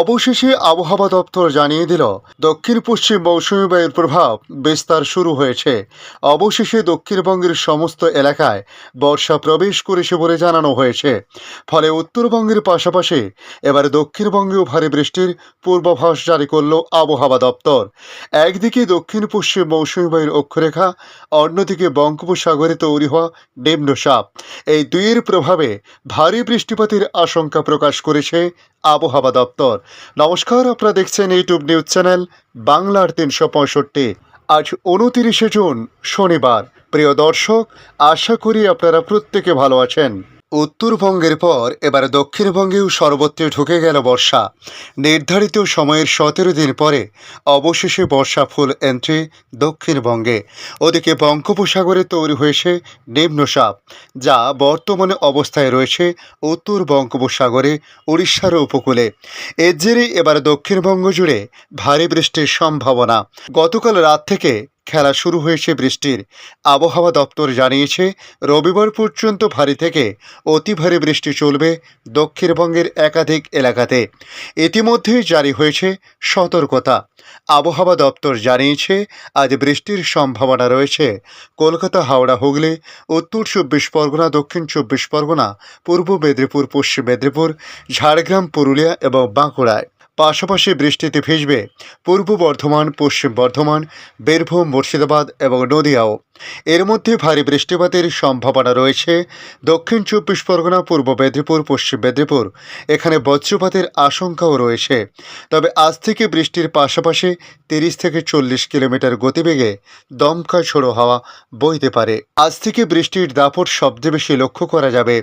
অবশেষে আবহাওয়া দপ্তর জানিয়ে দিল দক্ষিণ পশ্চিম মৌসুমী বায়ুর প্রভাব বিস্তার শুরু হয়েছে। অবশেষে দক্ষিণবঙ্গের সমস্ত এলাকায় বর্ষা প্রবেশ করেছে বলে জানানো হয়েছে। ফলে উত্তরবঙ্গের পাশাপাশি এবার দক্ষিণবঙ্গেও ভারী বৃষ্টির পূর্বাভাস জারি করল আবহাওয়া দপ্তর। একদিকে দক্ষিণ পশ্চিম মৌসুমী বায়ুর অক্ষরেখা, অন্যদিকে বঙ্গোপসাগরে তৈরি হওয়া নিম্নচাপ। এই দুইয়ের প্রভাবে ভারী বৃষ্টিপাতের আশঙ্কা প্রকাশ করেছে আবহাওয়া দপ্তর। নমস্কার, আপনারা দেখছেন ইউটিউব নিউজ চ্যানেল বাংলার তিনশো পঁয়ষট্টি। আজ উনতিরিশে জুন, শনিবার। প্রিয় দর্শক, আশা করি আপনারা প্রত্যেকে ভালো আছেন। উত্তরবঙ্গের পর এবার দক্ষিণবঙ্গেও সর্বত্রে ঢুকে গেল বর্ষা। নির্ধারিত সময়ের সতেরো দিন পরে অবশেষে বর্ষা ফুল এন্ট্রি দক্ষিণবঙ্গে ওদিকে বঙ্গোপসাগরে তৈরি হয়েছে নিম্নচাপ যা বর্তমানে অবস্থায় রয়েছে উত্তর বঙ্গোপসাগরে, উড়িষ্যার উপকূলে। এর জেরে এবার দক্ষিণবঙ্গ জুড়ে ভারী বৃষ্টির সম্ভাবনা। গতকাল রাত থেকে খেলা শুরু হয়েছে বৃষ্টির। আবহাওয়া দপ্তর জানিয়েছে, রবিবার পর্যন্ত ভারী থেকে অতি ভারী বৃষ্টি চলবে দক্ষিণবঙ্গের একাধিক এলাকাতে। ইতিমধ্যেই জারি হয়েছে সতর্কতা। আবহাওয়া দপ্তর জানিয়েছে, আজ বৃষ্টির সম্ভাবনা রয়েছে। কলকাতা, হাওড়া, হুগলি, উত্তর চব্বিশ পরগনা, দক্ষিণ চব্বিশ পরগনা, পূর্ব মেদিনীপুর, পশ্চিম মেদিনীপুর, ঝাড়গ্রাম, পুরুলিয়া এবং বাঁকুড়ায়। পাশাপাশি বৃষ্টিতে ভিজবে পূর্ব বর্ধমান পশ্চিম বর্ধমান বীরভূম মুর্শিদাবাদ এবং নদিয়াও। এর মধ্যে ভারী বৃষ্টিপাতের সম্ভাবনা রয়েছে। দক্ষিণ চব্বিশ পরগনা, পূর্ব মেদিনীপুর, পশ্চিম মেদিনীপুর। এখানে বজ্রপাতের আশঙ্কাও রয়েছে। তবে আজ থেকে বৃষ্টির পাশাপাশি তিরিশ থেকে চল্লিশ কিলোমিটার গতিবেগে দমকা ঝোড়ো হাওয়া বইতে পারে। আজ থেকে বৃষ্টির দাপট সবচেয়ে বেশি লক্ষ্য করা যাবে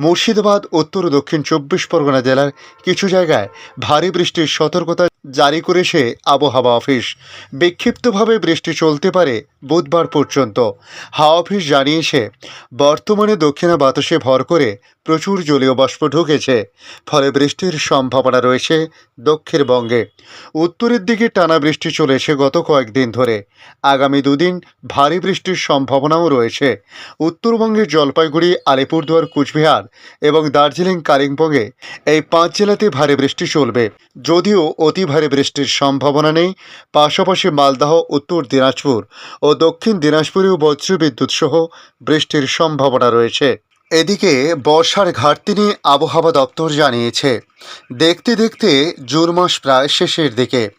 মুর্শিদাবাদ, উত্তর দক্ষিণ চব্বিশ পরগনা জেলার কিছু জায়গায় ভারী বৃষ্টির সতর্কতা জারি করেছে আবহাওয়া অফিস। বিক্ষিপ্তভাবে বৃষ্টি চলতে পারে বুধবার পর্যন্ত। হাওয়া অফিস জানিয়েছে, বর্তমানে দক্ষিণা বাতাসে ভর করে প্রচুর জলীয় বাষ্প ঢুকেছে। ফলে বৃষ্টির সম্ভাবনা রয়েছে দক্ষিণবঙ্গে। উত্তরের দিকে টানা বৃষ্টি চলেছে গত কয়েকদিন ধরে। আগামী দুদিন ভারী বৃষ্টির সম্ভাবনাও রয়েছে। উত্তরবঙ্গের জলপাইগুড়ি, আলিপুরদুয়ার, কুচবিহার এবং দার্জিলিং, কালিম্পংয়ে এই পাঁচ জেলাতে ভারী বৃষ্টি চলবে। যদিও অতি ভারী বৃষ্টির সম্ভাবনা নেই, পাশাপাশি মালদাহ, উত্তর দিনাজপুর ও দক্ষিণ দিনাজপুরেও বজ্রবিদ্যুৎ সহ বৃষ্টির সম্ভাবনা রয়েছে। এদিকে বর্ষার ঘাটতি নিয়ে আবহাওয়া দপ্তর জানিয়েছে। দেখতে দেখতে জুন মাস প্রায় শেষের দিকে।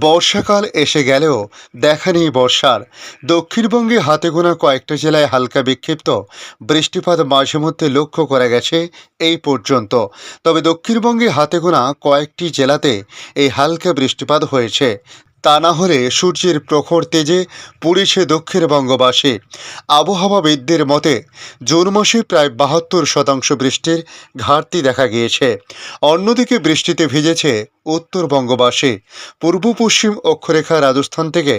বর্ষাকাল এসে গেলেও দেখা নেই বর্ষার। দক্ষিণবঙ্গে হাতে গোনা কয়েকটা জেলায় হালকা বিক্ষিপ্ত। বৃষ্টিপাত মাঝে মধ্যে লক্ষ্য করা গেছে এই পর্যন্ত। তবে দক্ষিণবঙ্গে হাতে গোনা কয়েকটি জেলাতে এই হালকা বৃষ্টিপাত হয়েছে। তা না হলে সূর্যের প্রখর তেজে পুড়েছে দক্ষিণবঙ্গবাসী আবহাওয়াবিদদের মতে, জুন মাসে প্রায় বাহাত্তর শতাংশ বৃষ্টির ঘাটতি দেখা গিয়েছে। অন্যদিকে বৃষ্টিতে ভিজেছে উত্তরবঙ্গবাসী পূর্ব, পশ্চিম অক্ষরেখা রাজস্থান থেকে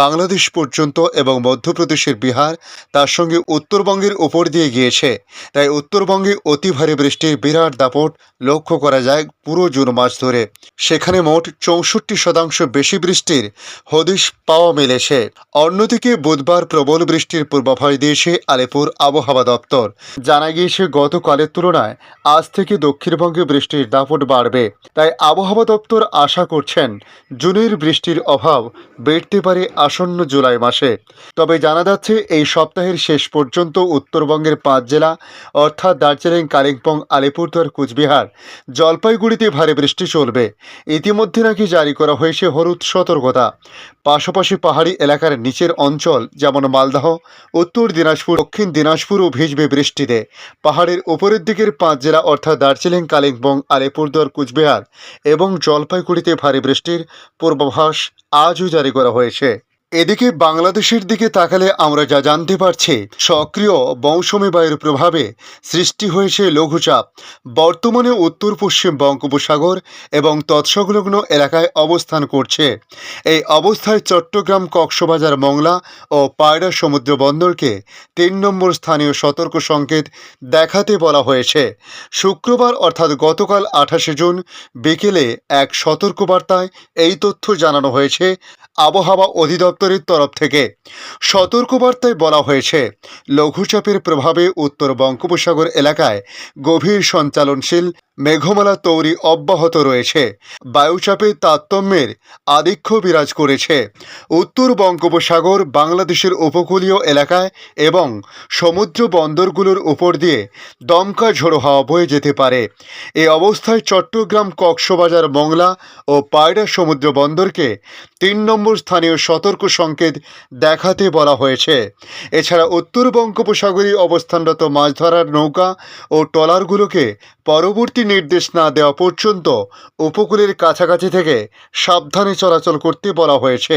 বাংলাদেশ পর্যন্ত এবং মধ্যপ্রদেশের বিহার তার সঙ্গে উত্তরবঙ্গের উপর দিয়ে গিয়েছে। তাই উত্তরবঙ্গে অতি ভারী বৃষ্টির বিরাট দাপট লক্ষ্য করা যায় পুরো জুন মাস ধরে। সেখানে মোট চৌষট্টি শতাংশ বেশি বৃষ্টির হদিশ পাওয়া মিলেছে। অন্যদিকে বুধবার প্রবল বৃষ্টির পূর্বাভাস দিয়েছে আলিপুর আবহাওয়া দপ্তর। জানা গিয়েছে, গতকালের তুলনায় আজ থেকে দক্ষিণবঙ্গে বৃষ্টির দাপট বাড়বে। তাই আবহাওয়া দপ্তর আশা করছেন জুনের বৃষ্টির অভাব বেড়তে পারে আসন্ন জুলাই মাসে। তবে জানা যাচ্ছে এই সপ্তাহের শেষ পর্যন্ত উত্তরবঙ্গের পাঁচ জেলা অর্থাৎ দার্জিলিং, কালিম্পং, আলিপুরদুয়ার, কুচবিহার, জলপাইগুড়িতে ভারী বৃষ্টি চলবে। ইতিমধ্যে নাকি জারি করা হয়েছে হলুদ সতর্কতা। পাশাপাশি পাহাড়ি এলাকার নিচের অঞ্চল যেমন মালদহ, উত্তর দিনাজপুর, দক্ষিণ দিনাজপুরও ভিজবে বৃষ্টিতে। পাহাড়ের উপরের দিকের পাঁচ জেলা অর্থাৎ দার্জিলিং, কালিম্পং, আলিপুরদুয়ার, কুচবিহার এবং জলপাইগুড়িতে ভারী বৃষ্টির পূর্বাভাস আজও জারি করা হয়েছে। এদিকে বাংলাদেশের দিকে তাকালে আমরা যা জানতে পারছি, সক্রিয় মৌসুমী বায়ুর প্রভাবে সৃষ্টি হয়েছে লঘুচাপ। বর্তমানে উত্তর পশ্চিম বঙ্গোপসাগর এবং তৎসংলগ্ন এলাকায় অবস্থান করছে। এই অবস্থায় চট্টগ্রাম কক্সবাজার মংলা ও পায়রা সমুদ্র বন্দরকে তিন নম্বর স্থানীয় সতর্ক সংকেত দেখাতে বলা হয়েছে। শুক্রবার অর্থাৎ গতকাল আঠাশে জুন বিকেলে এক সতর্কবার্তায় এই তথ্য জানানো হয়েছে। আবহাওয়া অধিদপ্তরের তরফ থেকে। সতর্কবার্তায় বলা হয়েছে লঘুচাপের প্রভাবে উত্তর বঙ্গোপসাগর এলাকায় গভীর সঞ্চালনশীল মেঘমালা তৈরি অব্যাহত রয়েছে। বায়ুচাপে তারতম্যের আধিক্য বিরাজ করেছে। উত্তর বঙ্গোপসাগর, বাংলাদেশের উপকূলীয় এলাকায় এবং সমুদ্র বন্দরগুলোর উপর দিয়ে দমকা ঝোড়ো হাওয়া বয়ে যেতে পারে। এ অবস্থায় চট্টগ্রাম কক্সবাজার, মংলা ও পায়রা সমুদ্র বন্দরকে তিন নম্বর স্থানীয় সতর্ক সংকেত দেখাতে বলা হয়েছে। এছাড়া উত্তর বঙ্গোপসাগরে অবস্থানরত মাছ ধরার নৌকা ও ট্রলারগুলোকে পরবর্তী নির্দেশ না দেওয়া পর্যন্ত উপকূলের কাছাকাছি থেকে সাবধানে চলাচল করতে বলা হয়েছে।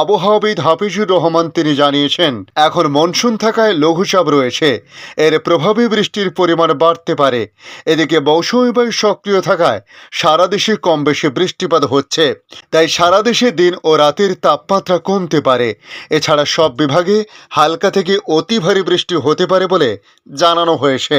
আবহাওয়াবিদ হাফিজুর রহমান তিনি জানিয়েছেন, এখন মনসুন থাকায় লঘুচাপ রয়েছে। এর প্রভাবে বৃষ্টির পরিমাণ বাড়তে পারে। এদিকে মৌসুমী বায়ু সক্রিয় থাকায় সারা দেশে কম বেশি বৃষ্টিপাত হচ্ছে। তাই সারা দেশে দিন ও রাতের তাপমাত্রা কমতে পারে। এছাড়া সব বিভাগে হালকা থেকে অতি ভারী বৃষ্টি হতে পারে বলে জানানো হয়েছে।